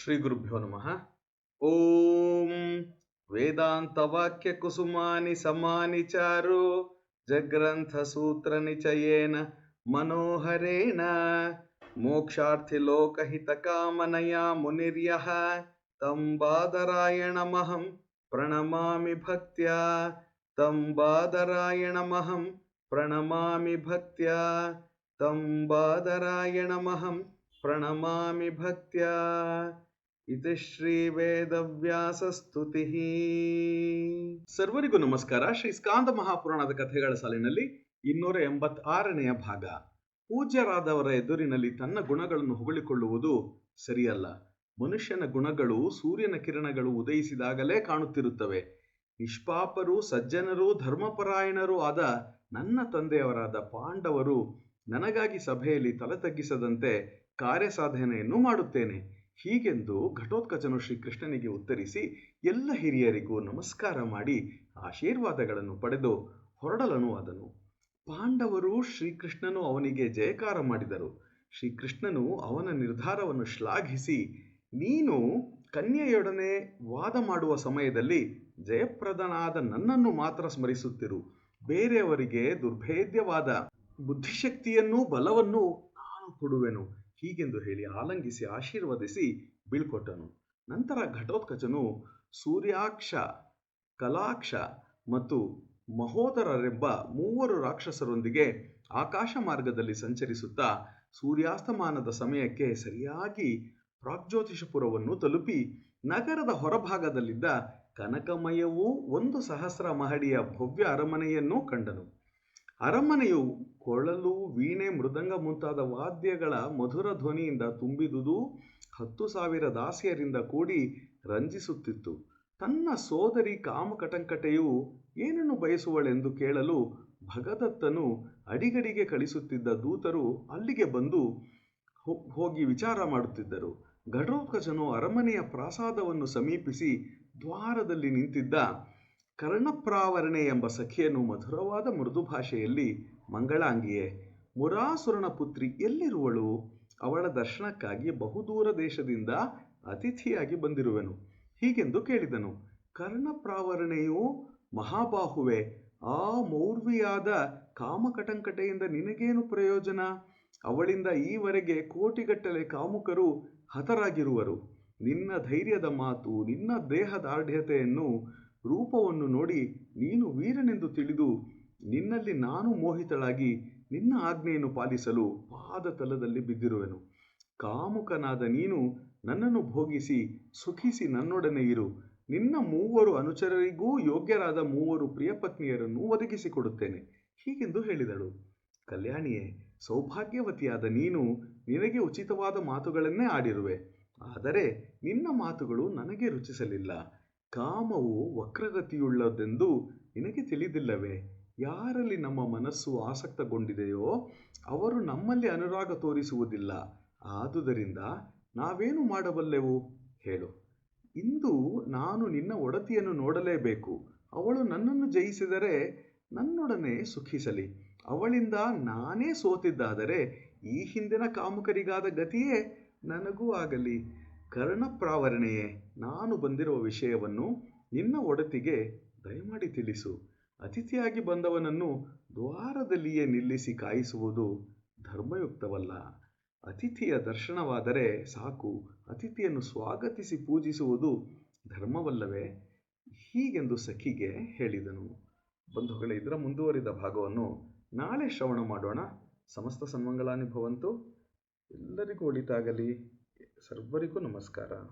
श्रीगुरुभ्यो नमः. ॐ वेदान्तवाक्यकुसुमानि समानि चारु जग्रन्थसूत्रनिचयेन मनोहरेण मोक्षार्थिलोकहितकामनया मुनिर्यः तं बादरायणमहं प्रणमामि भक्त्या तं बादरायणमहं प्रणमामि भक्त्या तं बादरायणमहं प्रणमामि भक्त्या। इति ಸ್ತುತಿ ಸರ್ವರಿಗೂ ನಮಸ್ಕಾರ. ಶ್ರೀ ಸ್ಕಾಂದ ಮಹಾಪುರಾಣದ ಕಥೆಗಳ ಸಾಲಿನಲ್ಲಿ ಇನ್ನೂರ ಎಂಬತ್ತಾರನೆಯ ಭಾಗ. ಪೂಜ್ಯರಾದವರ ಎದುರಿನಲ್ಲಿ ತನ್ನ ಗುಣಗಳನ್ನು ಹೊಗಳಿಕೊಳ್ಳುವುದು ಸರಿಯಲ್ಲ. ಮನುಷ್ಯನ ಗುಣಗಳು ಸೂರ್ಯನ ಕಿರಣಗಳು ಉದಯಿಸಿದಾಗಲೇ ಕಾಣುತ್ತಿರುತ್ತವೆ. ನಿಷ್ಪಾಪರು, ಸಜ್ಜನರು, ಧರ್ಮಪರಾಯಣರೂ ಆದ ನನ್ನ ತಂದೆಯವರಾದ ಪಾಂಡವರು ನನಗಾಗಿ ಸಭೆಯಲ್ಲಿ ತಲೆ ತಗ್ಗಿಸದಂತೆ ಕಾರ್ಯಸಾಧನೆಯನ್ನು ಮಾಡುತ್ತೇನೆ. ಹೀಗೆಂದು ಘಟೋತ್ಕಚನು ಶ್ರೀಕೃಷ್ಣನಿಗೆ ಉತ್ತರಿಸಿ, ಎಲ್ಲ ಹಿರಿಯರಿಗೂ ನಮಸ್ಕಾರ ಮಾಡಿ ಆಶೀರ್ವಾದಗಳನ್ನು ಪಡೆದು ಹೊರಡಲನು ಆದನು. ಪಾಂಡವರು ಶ್ರೀಕೃಷ್ಣನು ಅವನಿಗೆ ಜಯಕಾರ ಮಾಡಿದರು. ಶ್ರೀಕೃಷ್ಣನು ಅವನ ನಿರ್ಧಾರವನ್ನು ಶ್ಲಾಘಿಸಿ, ನೀನು ಕನ್ಯೆಯೊಡನೆ ವಾದ ಮಾಡುವ ಸಮಯದಲ್ಲಿ ಜಯಪ್ರದನಾದ ನನ್ನನ್ನು ಮಾತ್ರ ಸ್ಮರಿಸುತ್ತಿರು. ಬೇರೆಯವರಿಗೆ ದುರ್ಭೇದ್ಯವಾದ ಬುದ್ಧಿಶಕ್ತಿಯನ್ನೂ ಬಲವನ್ನು ನಾನು ಕೊಡುವೆನು. ಹೀಗೆಂದು ಹೇಳಿ ಆಲಂಗಿಸಿ ಆಶೀರ್ವದಿಸಿ ಬೀಳ್ಕೊಟ್ಟನು. ನಂತರ ಘಟೋತ್ಕಚನು ಸೂರ್ಯಾಕ್ಷ, ಕಲಾಕ್ಷ ಮತ್ತು ಮಹೋದರರೆಂಬ ಮೂವರು ರಾಕ್ಷಸರೊಂದಿಗೆ ಆಕಾಶ ಮಾರ್ಗದಲ್ಲಿ ಸಂಚರಿಸುತ್ತಾ ಸೂರ್ಯಾಸ್ತಮಾನದ ಸಮಯಕ್ಕೆ ಸರಿಯಾಗಿ ಪ್ರಾಗ್ಜ್ಯೋತಿಷಪುರವನ್ನು ತಲುಪಿ ನಗರದ ಹೊರಭಾಗದಲ್ಲಿದ್ದ ಕನಕಮಯವೂ ಒಂದು ಸಹಸ್ರ ಮಹಡಿಯ ಭವ್ಯ ಅರಮನೆಯನ್ನೂ ಕಂಡನು. ಅರಮನೆಯು ಕೊಳಲು, ವೀಣೆ, ಮೃದಂಗ ಮುಂತಾದ ವಾದ್ಯಗಳ ಮಧುರ ಧ್ವನಿಯಿಂದ ತುಂಬಿದುದು ಹತ್ತು ಸಾವಿರ ದಾಸಿಯರಿಂದ ಕೂಡಿ ರಂಜಿಸುತ್ತಿತ್ತು. ತನ್ನ ಸೋದರಿ ಕಾಮಕಟಂಕಟೆಯು ಏನನ್ನು ಬಯಸುವಳೆಂದು ಕೇಳಲು ಭಗದತ್ತನು ಅಡಿಗಡಿಗೆ ಕಳಿಸುತ್ತಿದ್ದ ದೂತರು ಅಲ್ಲಿಗೆ ಬಂದು ಹೋಗಿ ವಿಚಾರ ಮಾಡುತ್ತಿದ್ದರು. ಘಟೋತ್ಕಚನು ಅರಮನೆಯ ಪ್ರಾಸಾದವನ್ನು ಸಮೀಪಿಸಿ ದ್ವಾರದಲ್ಲಿ ನಿಂತಿದ್ದ. ಕರ್ಣಪ್ರಾವರಣೆ ಎಂಬ ಸಖಿಯನ್ನು ಮಧುರವಾದ ಮೃದು ಭಾಷೆಯಲ್ಲಿ ಮಂಗಳಾಂಗಿಯೇ, ಮುರಾಸುರನ ಪುತ್ರಿ ಎಲ್ಲಿರುವಳು? ಅವಳ ದರ್ಶನಕ್ಕಾಗಿ ಬಹುದೂರ ದೇಶದಿಂದ ಅತಿಥಿಯಾಗಿ ಬಂದಿರುವೆನು. ಹೀಗೆಂದು ಕೇಳಿದನು. ಕರ್ಣಪ್ರಾವರಣೆಯು ಮಹಾಬಾಹುವೆ, ಆ ಮೌರ್ವಿಯಾದ ಕಾಮಕಟಂಕಟೆಯಿಂದ ನಿನಗೇನು ಪ್ರಯೋಜನ? ಅವಳಿಂದ ಈವರೆಗೆ ಕೋಟಿಗಟ್ಟಲೆ ಕಾಮುಕರು ಹತರಾಗಿರುವರು. ನಿನ್ನ ಧೈರ್ಯದ ಮಾತು, ನಿನ್ನ ದೇಹದಾರ್ಢ್ಯತೆಯನ್ನು ರೂಪವನ್ನು ನೋಡಿ ನೀನು ವೀರನೆಂದು ತಿಳಿದು ನಿನ್ನಲ್ಲಿ ನಾನು ಮೋಹಿತಳಾಗಿ ನಿನ್ನ ಆಜ್ಞೆಯನ್ನು ಪಾಲಿಸಲು ಪಾದತಲದಲ್ಲಿ ಬಿದ್ದಿರುವೆನು. ಕಾಮುಕನಾದ ನೀನು ನನ್ನನ್ನು ಭೋಗಿಸಿ ಸುಖಿಸಿ ನನ್ನೊಡನೆ ಇರು. ನಿನ್ನ ಮೂವರು ಅನುಚರರಿಗೂ ಯೋಗ್ಯರಾದ ಮೂವರು ಪ್ರಿಯಪತ್ನಿಯರನ್ನು ಒದಗಿಸಿಕೊಡುತ್ತೇನೆ ಹೀಗೆಂದು ಹೇಳಿದಳು. ಕಲ್ಯಾಣಿಯೇ, ಸೌಭಾಗ್ಯವತಿಯಾದ ನೀನು ನಿನಗೆ ಉಚಿತವಾದ ಮಾತುಗಳನ್ನೇ ಆಡಿರುವೆ. ಆದರೆ ನಿನ್ನ ಮಾತುಗಳು ನನಗೆ ರುಚಿಸಲಿಲ್ಲ. ಕಾಮವು ವಕ್ರಗತಿಯುಳ್ಳದೆಂದು ನಿನಗೆ ತಿಳಿದಿಲ್ಲವೇ? ಯಾರಲ್ಲಿ ನಮ್ಮ ಮನಸ್ಸು ಆಸಕ್ತಗೊಂಡಿದೆಯೋ ಅವರು ನಮ್ಮಲ್ಲಿ ಅನುರಾಗ ತೋರಿಸುವುದಿಲ್ಲ. ಆದುದರಿಂದ ನಾವೇನು ಮಾಡಬಲ್ಲೆವು? ಹೇಳು. ಇಂದು ನಾನು ನಿನ್ನ ಒಡತಿಯನ್ನು ನೋಡಲೇಬೇಕು. ಅವಳು ನನ್ನನ್ನು ಜಯಿಸಿದರೆ ನನ್ನೊಡನೆ ಸುಖಿಸಲಿ. ಅವಳಿಂದ ನಾನೇ ಸೋತಿದ್ದಾದರೆ ಈ ಹಿಂದಿನ ಕಾಮುಕರಿಗಾದ ಗತಿಯೇ ನನಗೂ ಆಗಲಿ. ಕರ್ಣಪ್ರಾವರಣೆಯೇ, ನಾನು ಬಂದಿರುವ ವಿಷಯವನ್ನು ನಿನ್ನ ಒಡತಿಗೆ ದಯಮಾಡಿ ತಿಳಿಸು. ಅತಿಥಿಯಾಗಿ ಬಂದವನನ್ನು ದ್ವಾರದಲ್ಲಿಯೇ ನಿಲ್ಲಿಸಿ ಕಾಯಿಸುವುದು ಧರ್ಮಯುಕ್ತವಲ್ಲ. ಅತಿಥಿಯ ದರ್ಶನವಾದರೆ ಸಾಕು. ಅತಿಥಿಯನ್ನು ಸ್ವಾಗತಿಸಿ ಪೂಜಿಸುವುದು ಧರ್ಮವಲ್ಲವೇ? ಹೀಗೆಂದು ಸಖಿಗೆ ಹೇಳಿದನು. ಬಂಧುಗಳ, ಇದರ ಮುಂದುವರಿದ ಭಾಗವನ್ನು ನಾಳೆ ಶ್ರವಣ ಮಾಡೋಣ. ಸಮಸ್ತ ಸನ್ಮಂಗಳಾನಿ ಭವಂತು ಎಲ್ಲರಿಗೂ ಒಳಿತಾಗಲಿ. ಸರ್ವರಿಗೂ ನಮಸ್ಕಾರ.